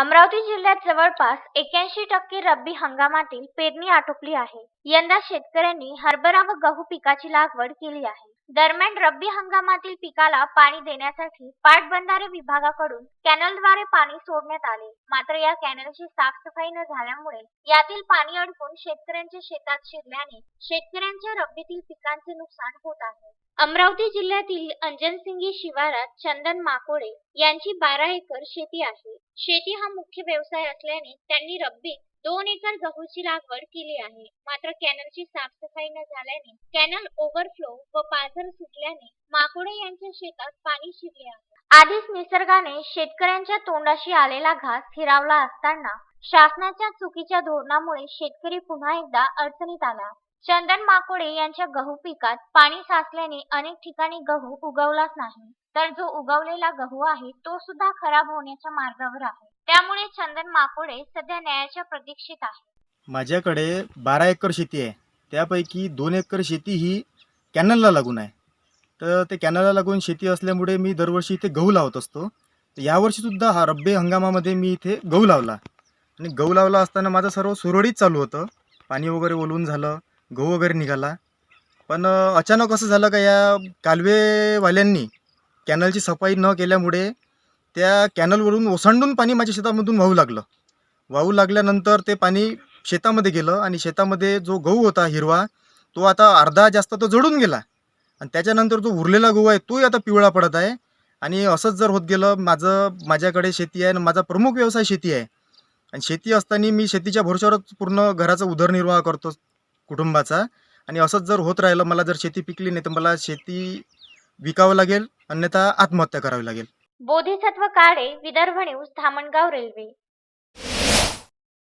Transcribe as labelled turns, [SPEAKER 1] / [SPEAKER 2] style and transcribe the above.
[SPEAKER 1] अमरावती जिल्ह्यात जवळपास एक्याऐंशी टक्के रब्बी हंगामातील पेरणी आटोपली आहे. यंदा शेतकऱ्यांनी हरभरा व गहू पिकाची लागवड केली आहे. दरम्यान रब्बी हंगामातील पिकाला पाणी देण्यासाठी पाटबंधारे विभागाकडून कॅनलद्वारे पाणी सोडण्यात आले. मात्र या कॅनलची साफसफाई न झाल्यामुळे यातील पाणी अडकून शेतकऱ्यांच्या शेतात शिरल्याने शेतकऱ्यांच्या रब्बीतील पिकांचे नुकसान होत आहे. अमरावती जिल्ह्यातील अंजनसिंगी शिवारात चंदन माकोडे यांची बारा एकर शेती आहे. शेती हा मुख्य व्यवसाय असल्याने त्यांनी रब्बी दोन एकर गहूची लागवड केली आहे. मात्र कॅनलची साफसफाई न झाल्याने कॅनल ओव्हरफ्लो व पाझर सुटल्याने माकोडे यांच्या शेतात पाणी शिरले आहे. आधीच निसर्गाने शेतकऱ्यांच्या तोंडाशी आलेला घास हिरावला असताना शासनाच्या चुकीच्या धोरणामुळे शेतकरी पुन्हा एकदा अडचणीत आला. चंदन माकोडे यांच्या गहू पिकात पाणी साचल्याने अनेक ठिकाणी गहू उगवलाच नाही. तर जो उगवलेला गहू आहे तो सुद्धा खराब होण्याच्या मार्गावर आहे. त्यामुळे चंदन माकोडे सध्या न्यायाच्या प्रतीक्षेत आहे.
[SPEAKER 2] माझ्याकडे बारा एकर शेती आहे. त्यापैकी दोन एकर शेती ही कॅनलला लागून आहे. तर ते कॅनलला लागून शेती असल्यामुळे मी दरवर्षी इथे गहू लावत असतो. तर यावर्षीसुद्धा हा रब्बी हंगामामध्ये मी इथे गहू लावला. आणि गहू लावला असताना माझं सर्व सुरळीत चालू होतं. पाणी वगैरे ओलवून झालं. गहू वगैरे निघाला. पण अचानक असं झालं का या कालवेवाल्यांनी कॅनलची सफाई न केल्यामुळे त्या कॅनलवरून ओसंडून पाणी माझ्या शेतामधून वाहू लागलं. वाहू लागल्यानंतर ते पाणी शेतामध्ये गेलं आणि शेतामध्ये जो गहू होता हिरवा तो आता अर्धा जास्त तो जडून गेला. आणि त्याच्यानंतर जो उरलेला गहू आहे तोही आता पिवळा पडत आहे. आणि असंच जर होत गेलं माझं माझ्याकडे शेती आहे आणि माझा प्रमुख व्यवसाय शेती आहे. आणि शेती असताना मी शेतीच्या भरोश्यावरच पूर्ण घराचा उदरनिर्वाह करतो कुटुंबाचा. आणि असंच जर होत राहिलं मला जर शेती पिकली नाही तर मला शेती विकावं लागेल अन्यथा आत्महत्या करावी लागेल.
[SPEAKER 1] Bodhisattva Kale Vidarbha news Dhamangaon railway.